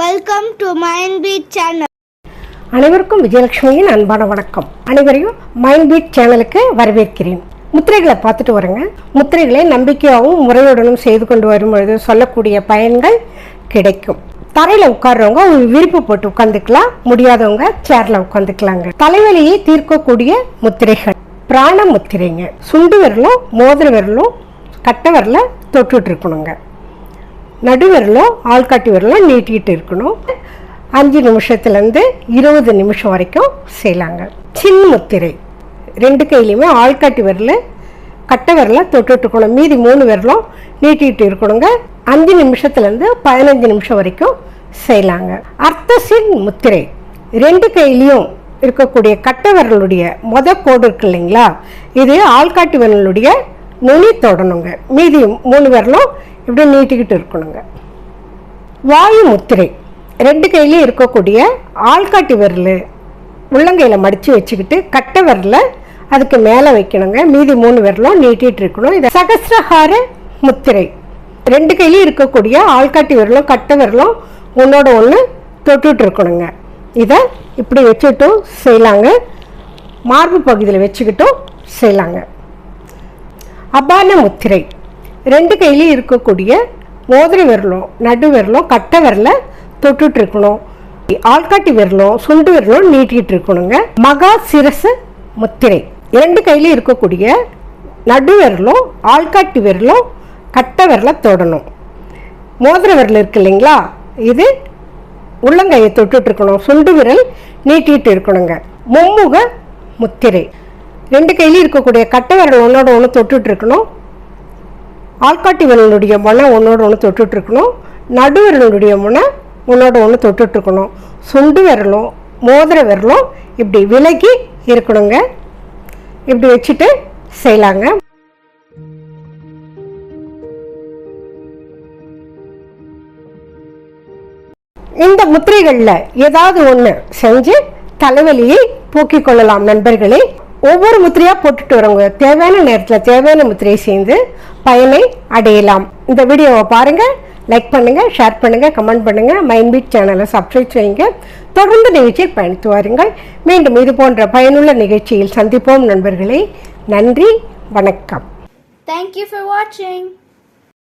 Welcome to mind beat channel அனைவருக்கும் விஜயலட்சுமியின் அன்பான வணக்கம். அனைவரையும் மைண்ட் பீட் சேனலுக்கு வரவேற்கிறேன். முத்திரைகளை பார்த்துட்டு வரேங்க. முத்திரைகளை நம்பிக்கையாகவும் முறையுடனும் செய்து கொண்டு வரும்பொழுது சொல்லக்கூடிய பயன்கள் கிடைக்கும். தரையில் உட்கார்றவங்க ஒரு விரிப்பு போட்டு உட்காந்துக்கலாம் முடியாதவங்க சேர்ல உட்காந்துக்கலாங்க தலைவலியை தீர்க்கக்கூடிய முத்திரைகள். பிராண முத்திரைங்க. சுண்டு விரலும் மோதிர விரலும் கட்டை விரல தொட்டுட்டு இருக்கணுங்க. நடுவிரலும் ஆள்காட்டி விரலும் நீட்டிகிட்டு இருக்கணும். அஞ்சு நிமிஷத்துலேருந்து இருபது நிமிஷம் வரைக்கும் செய்யலாங்க. சின் முத்திரை. ரெண்டு கையிலையுமே ஆள்காட்டி விரல் கட்டை விரலை தொட்டுட்டு இருக்கணும் மீதி மூணு விரலும் நீட்டிகிட்டு இருக்கணுங்க. அஞ்சு நிமிஷத்துலேருந்து பதினஞ்சு நிமிஷம் வரைக்கும் செய்யலாங்க. அர்த்த சின் முத்திரை. ரெண்டு கையிலையும் இருக்கக்கூடிய கட்டை விரலுடைய மொத கோடு இருக்கு இல்லைங்களா? இது ஆள்காட்டி விரலுடைய நுனி தொடணுங்க. மீதி மூணு விரலும் இப்படி நீட்டிக்கிட்டு இருக்கணுங்க. வாயு முத்திரை. ரெண்டு கையிலையும் இருக்கக்கூடிய ஆள்காட்டி விரல் உள்ளங்கையில் மடித்து வச்சுக்கிட்டு கட்டை விரல அதுக்கு மேலே வைக்கணுங்க. மீதி மூணு விரலும் நீட்டிகிட்டு இருக்கணும். இது சகசிரஹார முத்திரை. ரெண்டு கையிலையும் இருக்கக்கூடிய ஆள்காட்டி விரலும் கட்டை விரலும் ஒன்றோட ஒன்று தொட்டுட்டு இருக்கணுங்க. இதை இப்படி வச்சுட்டும் செய்யலாங்க மார்பு பகுதியில் வச்சுக்கிட்டும் செய்யலாங்க அபான முத்திரை. ரெண்டு கையிலையும் இருக்கக்கூடிய மோதிர விரலும் நடு விரலும் கட்டை விரலை தொட்டுட்டு இருக்கணும். ஆள்காட்டி விரலும் சுண்டு விரலும் நீட்டிகிட்டு இருக்கணுங்க. மகா சிரசு முத்திரை. இரண்டு கையிலையும் இருக்கக்கூடிய நடு விரலும் ஆள்காட்டி விரலும் கட்டை விரல தொடணும். மோதிர விரல் இருக்கு இல்லைங்களா? இது உள்ளங்கையை தொட்டுட்டு இருக்கணும். சுண்டு விரல் நீட்டிட்டு இருக்கணுங்க. மும்முக முத்திரை. ரெண்டு கையிலையும் இருக்கக்கூடிய கட்டை விரல் ஒன்றோட ஒன்று தொட்டுட்டு இருக்கணும். ஆள்காட்டி விரலுடைய முனை ஒன்றோட ஒன்று தொட்டுட்டு இருக்கணும். நடு விரலுடைய முனை ஒன்றோட ஒன்று தொட்டுட்டு இருக்கணும். சுண்டு விரலும் மோதிர விரலும் இப்படி விலகி இருக்கணுங்க. இப்படி வச்சுட்டு செய்யலாங்க. இந்த முத்திரைகளில் ஏதாவது ஒன்று செஞ்சு தலைவலியை போக்கிக் கொள்ளலாம் நண்பர்களே. ஒவ்வொரு முத்திரையாக போட்டுட்டு வரவங்க தேவையான நேரத்தில் தேவையான முத்திரையை சேர்ந்து பயனை அடையலாம். இந்த வீடியோவை பாருங்கள் லைக் பண்ணுங்கள் ஷேர் பண்ணுங்கள் கமெண்ட் பண்ணுங்கள் மைண்ட் பீட் சேனலை சப்ஸ்கிரைப் செய்யுங்க. தொடர்ந்து நிகழ்ச்சியை பயணித்து வாருங்கள். மீண்டும் இது போன்ற பயனுள்ள நிகழ்ச்சியில் சந்திப்போம் நண்பர்களே. நன்றி வணக்கம். தேங்க்யூ ஃபார் வாட்சிங்.